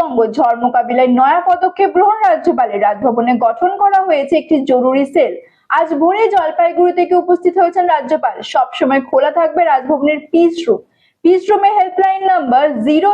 উত্তরবঙ্গ ঝড় মোকাবিলায় নয়া পদক্ষেপ গ্রহণ রাজ্যপালের রাজভবনে গঠন করা হয়েছে একটি জরুরি সেল। আজ ভোরে জলপাইগুড়ি থেকে উপস্থিত হয়েছেন রাজ্যপাল। সবসময় খোলা থাকবে রাজভবনের পিস রুম। পিস রুমে হেল্পলাইন নাম্বার জিরো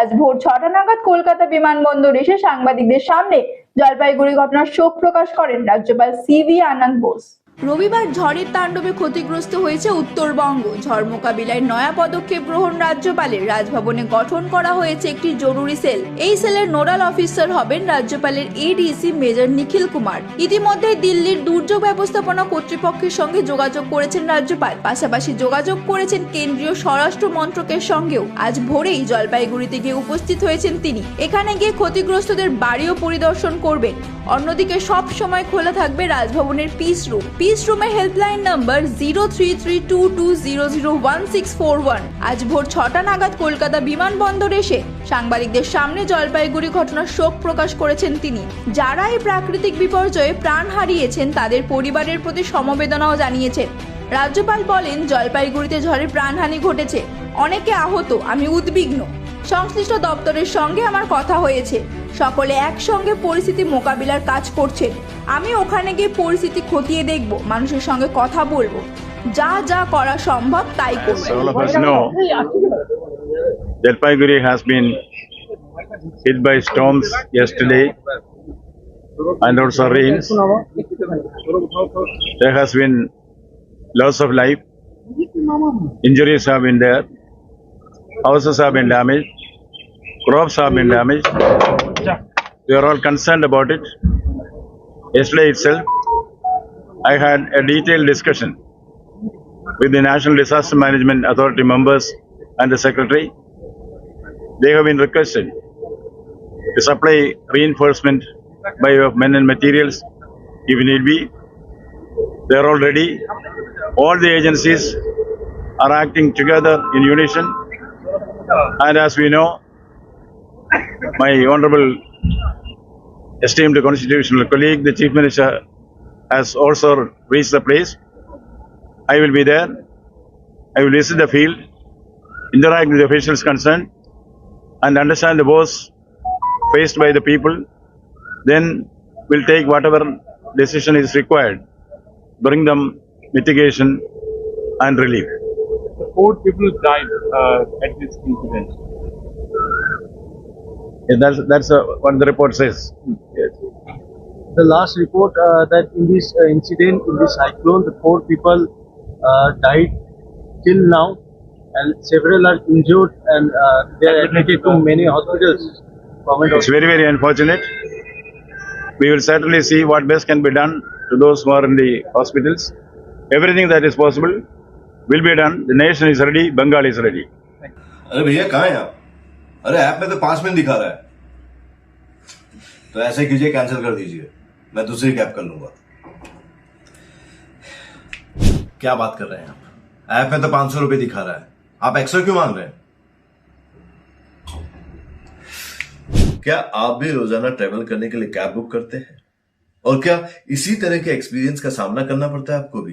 আজ ভোর ছটা নাগাদ কলকাতা বিমানবন্দর এসে সাংবাদিকদের সামনে জলপাইগুড়ি ঘটনার শোক প্রকাশ করেন রাজ্যপাল সি আনন্দ বোস। রবিবার ঝড়ের তাণ্ডবে ক্ষতিগ্রস্ত হয়েছে উত্তরবঙ্গ। ঝড় মোকাবিলায় নয়া পদক্ষেপ গ্রহণ রাজ্যপালের। রাজভবনে গঠন করা হয়েছে একটি জরুরি সেল। এই সেলের নোডাল অফিসার হবেন রাজ্যপালের এডিসি মেজর নিখিল কুমার। ইতিমধ্যে দিল্লির দুর্যোগ ব্যবস্থাপনা কর্তৃপক্ষের সঙ্গে যোগাযোগ করেছেন রাজ্যপাল। পাশাপাশি যোগাযোগ করেছেন কেন্দ্রীয় স্বরাষ্ট্র মন্ত্রকের সঙ্গেও। আজ ভোরেই জলপাইগুড়িতে গিয়ে উপস্থিত হয়েছেন তিনি। এখানে গিয়ে ক্ষতিগ্রস্তদের বাড়িও পরিদর্শন করবেন। অন্যদিকে সব সময় খোলা থাকবে রাজভবনের পিস রুম। পিস রুমের helpline number zero three three two two zero zero one six four one আজ ভোর ছটা নাগাদ কলকাতা বিমানবন্দর এসে সাংবাদিকদের সামনে জলপাইগুড়ি ঘটনার শোক প্রকাশ করেছেন তিনি। যারা এই প্রাকৃতিক বিপর্যয়ে প্রাণ হারিয়েছেন, তাদের পরিবারের প্রতি সমবেদনাও জানিয়েছেন। রাজ্যপাল বলেন, জলপাইগুড়িতে ঝড়ে প্রাণহানি ঘটেছে। অনেকে আহত, আমি উদ্বিগ্ন। সংশ্লিষ্ট দপ্তরের সঙ্গে আমার কথা হয়েছে। সকলে একসঙ্গে পরিস্থিতি মোকাবিলার কাজ করছে। আমি ওখানে গিয়ে পরিস্থিতি খতিয়ে দেখব, মানুষের সঙ্গে কথা বলব। যা যা করা সম্ভব তাই Jalpaiguri has been hit by storms yesterday and also R rains there has been loss of life injuries have been there houses have been damaged, crops have been damaged. We are all concerned about it. Yesterday itself, I had a detailed discussion with the National Disaster Management Authority members and the Secretary. They have been requested to supply reinforcement by way of men and materials if need be. They are all ready. All the agencies are acting together in unison. And as we know, my honorable esteemed constitutional colleague, the Chief Minister, has also reached the place. I will be there. I will visit the field, interact with the officials concerned, and understand the woes faced by the people. Then we'll take whatever decision is required, bring them mitigation and relief. Four people died uh, at this incident. Yeah, That's, that's uh, what the report says. Yes. the last report uh, that in this uh, incident, in this cyclone, the four people uh, died till now, and several are injured, and uh, they are admitted to many hospitals. It's very, very unfortunate. We will certainly see what best can be done to those who are in the hospitals. Everything that is possible will be done. The nation is ready, Bengal is ready. अरे भैया कहाँ हैं आप? अरे app में तो पाँच minute दिखा रहा है। तो ऐसे कीजिए कैंसिल कर दीजिए। मैं दूसरी कैब कर लूँगा। क्या बात कर रहे हैं आप? ऐप में तो पाँच सौ रुपये दिखा रहा है। आप एक्स्ट्रा क्यों मांग रहे हैं? क्या आप भी रोज़ाना ट्रेवल करने के लिए कैब बुक करते हैं? और क्या इसी तरह के एक्सपीरियंस का सामना करना पड़ता है आपको भी?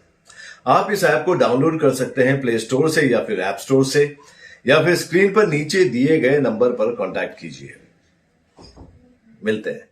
आप इस ऐप को डाउनलोड कर सकते हैं प्ले स्टोर से या फिर ऐप स्टोर से, या फिर स्क्रीन पर नीचे दिए गए नंबर पर कॉन्टैक्ट कीजिए। मिलते हैं।